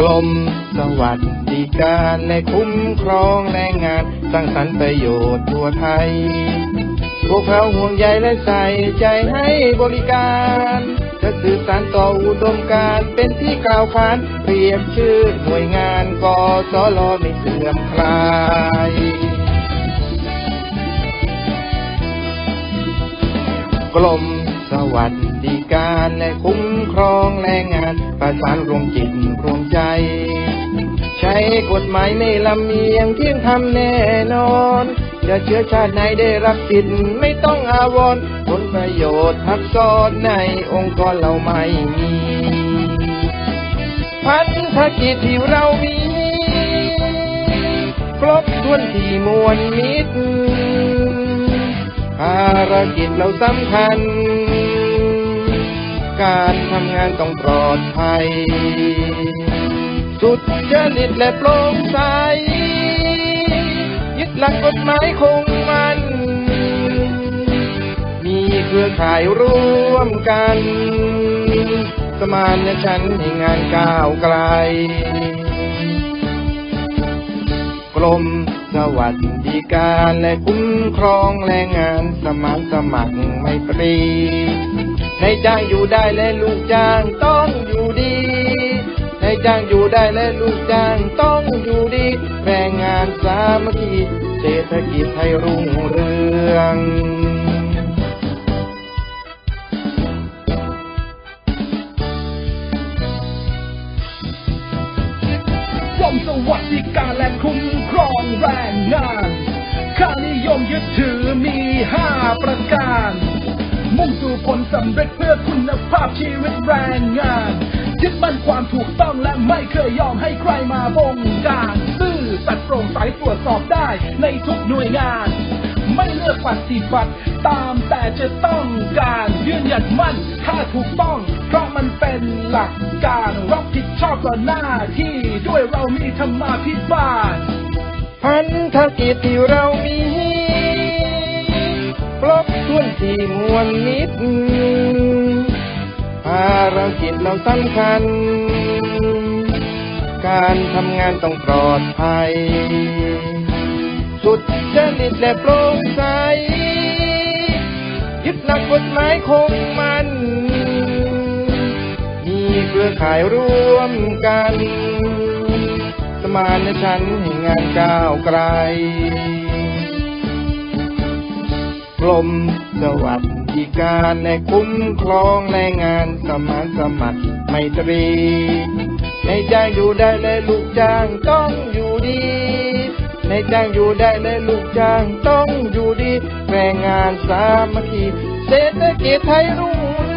กรมสวัสดิการและคุ้มครองแรงงาน สร้างสรรค์ประโยชน์ทั่วไทย พวกเขาห่วงใยและใส่ใจให้บริการ จะสื่อสารต่ออุดมการเป็นที่กล่าวขานเปรียบชื่อหน่วยงานกสลไม่เสื่อมคลายกรมสวัสดิการและคุ้มครองแรงงาน ประสานรวมจิตรวมใจ กฎหมายไม่ลำเอียงเที่ยงธรรมแน่นอน จะเชื้อชาติไหนได้รับสิทธิ์ไม่ต้องอาวรณ์ผลประโยชน์ทับซ้อนในองค์กรเราไม่มีพันธกิจที่เรามีครบถ้วนที่มวลมิตรภารกิจเราสำคัญ การทำงานต้องปลอดภัย สุดจริตและโปร่งใส ยึดหลักกฎหมายคงมัน มีเครือข่ายร่วมกัน สมานฉันให้งานก้าวไกลกรมสวัสดิการและคุ้มครองแรงงานสมัครสมัครไมตรีในจ้างอยู่ได้และลูกจ้างต้องอยู่ดี จ้างอยู่ได้และลูกจ้างต้องอยู่ดีแรงงานสามัคคีเศรษฐกิจไทยรุ่งเรืองกรมสวัสดิการและคุ้มครองแรงงาน ค่านิยมยึดถือมีห้าประการ มุ่งสู่ผลสำเร็จเพื่อคุณภาพชีวิตแรงงาน ยึดมั่นความถูกต้องและไม่เคยยอมให้ใครมาบงการซื่อสัตย์โปร่งใสตรวจสอบได้ในทุกหน่วยงาน ไม่เลือกปฏิบัติตามแต่จะต้องการยืนหยัดมั่นถ้าถูกต้อง เพราะมันเป็นหลักการรับผิดชอบต่อหน้าที่ด้วยเรามีธรรมาภิบาลพันธกิจที่เรามีครบถ้วนที่มวลมิตร ภารกิจเราสำคัญ การทำงานต้องปลอดภัย สุดจริตและโปร่งใส ยึดหลักกฎหมายคงมัน มีเครือข่ายร่วมกัน สมานฉันท์ให้งานก้าวไกลกรมสวัสดิ การและคุ้มครองแรงงานสมานสมัครไมตรีในจ้างอยู่ได้และลูกจ้างต้องอยู่ดีในจ้างอยู่ได้และลูกจ้างต้องอยู่ดีแรงงานสามัคคีเศรษฐกิจไทยรุ่ง